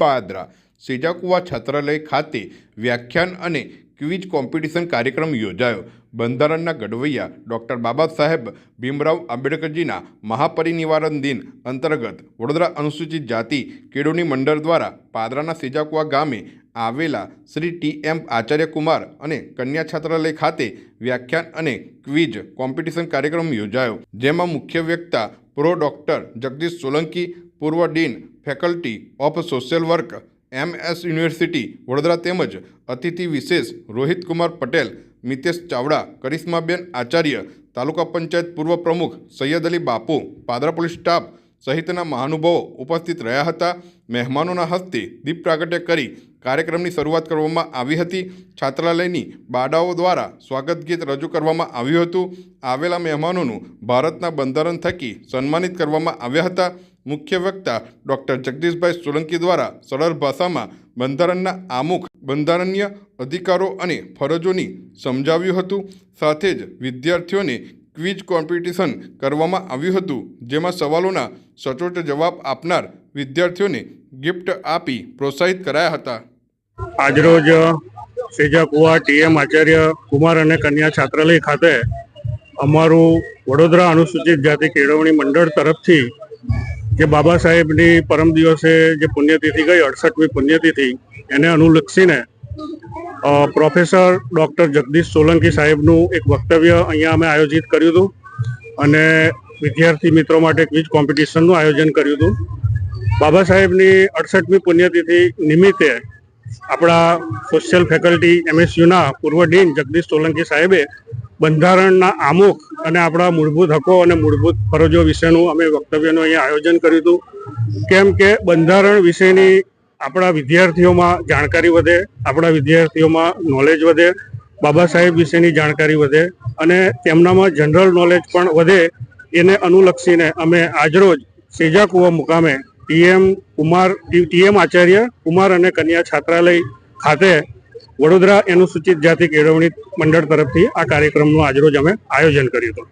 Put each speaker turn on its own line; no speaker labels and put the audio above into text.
પાદરા સેજાકુવા છાત્રાલય ખાતે વ્યાખ્યાન અને ક્વિઝ કોમ્પિટિશન કાર્યક્રમ યોજાયો. બંધારણના ઘડવૈયા ડૉક્ટર બાબા સાહેબ ભીમરાવ આંબેડકરજીના મહાપરિનિવારણ દિન અંતર્ગત વડોદરા અનુસૂચિત જાતિ કેળવણી મંડળ દ્વારા પાદરાના સેજાકુવા ગામે આવેલા શ્રી ટી એમ આચાર્ય કુમાર અને કન્યા છાત્રાલય ખાતે વ્યાખ્યાન અને ક્વિઝ કોમ્પિટિશન કાર્યક્રમ યોજાયો. જેમાં મુખ્ય વક્તા પ્રો ડૉક્ટર જગદીશ સોલંકી પૂર્વ dean faculty of social work, M S university, Vadodara તેમજ અતિથિ વિશેષ રોહિત કુમાર પટેલ, મિતેશ ચાવડા, કરિશ્માબેન આચાર્ય, તાલુકા પંચાયત પૂર્વ પ્રમુખ સૈયદ અલી બાપુ, પાદરા પોલીસ સ્ટાફ સહિતના મહાનુભાવો ઉપસ્થિત રહ્યા હતા. મહેમાનોના હસ્તે દીપ પ્રાગટ્ય કરી કાર્યક્રમની શરૂઆત કરવામાં આવી હતી. છાત્રાલયની બાડાઓ દ્વારા સ્વાગત ગીત રજૂ કરવામાં આવ્યું હતું. આવેલા મહેમાનોનું ભારતના બંધારણ થકી સન્માનિત કરવામાં આવ્યા હતા. મુખ્ય વક્તા ડૉક્ટર જગદીશભાઈ સોલંકી દ્વારા સરળ ભાષામાં બંધારણના આમુખ બંધારણીય અધિકારો અને ફરજોની સમજાવ્યું હતું. સાથે જ વિદ્યાર્થીઓને ક્વિઝ કોમ્પિટિશન કરવામાં આવ્યું હતું, જેમાં સવાલોના સચોટ જવાબ આપનાર વિદ્યાર્થીઓને ગિફ્ટ આપી પ્રોત્સાહિત કરાયા હતા.
આજરોજ સેજા કુવા ટીએમ આચાર્ય કુમાર અને કન્યા છાત્રાલય ખાતે અમારું વડોદરા અનુસૂચિત જાતિ કેળવણી મંડળ તરફથી જે બાબા સાહેબની પરમ દિવસે જે પુણ્યતિથિ ગઈ, અડસઠમી પુણ્યતિથિ, એને અનુલક્ષીને પ્રોફેસર ડૉક્ટર જગદીશ સોલંકી સાહેબનું એક વક્તવ્ય અહીંયા અમે આયોજિત કર્યું હતું અને વિદ્યાર્થી મિત્રો માટે ક્વિઝ કોમ્પિટિશનનું આયોજન કર્યું હતું. બાબા સાહેબની અડસઠમી પુણ્યતિથિ નિમિત્તે આપણા સોશિયલ ફેકલ્ટી એમએસયુના પૂર્વ ડીન જગદીશ સોલંકી સાહેબે બંધારણના આમુખ અને આપણા મૂળભૂત હકો અને મૂળભૂત ફરજો વિશેનું અમે વક્તવ્યનું અહીંયા આયોજન કર્યું હતું. કેમ કે બંધારણ વિશેની આપણા વિદ્યાર્થીઓમાં જાણકારી વધે, આપણા વિદ્યાર્થીઓમાં નોલેજ વધે, બાબા સાહેબ વિશેની જાણકારી વધે અને તેમનામાં જનરલ નોલેજ પણ વધે એને અનુલક્ષીને અમે આજરોજ સેજાકુવા મુકામે ટીએમ કુમાર ટીએમ આચાર્ય કુમાર અને કન્યા છાત્રાલય ખાતે વડોદરા અનુસૂચિત જાતિ કેળવણી મંડળ તરફથી આ કાર્યક્રમનું આજરોજ અમે આયોજન કર્યું હતું.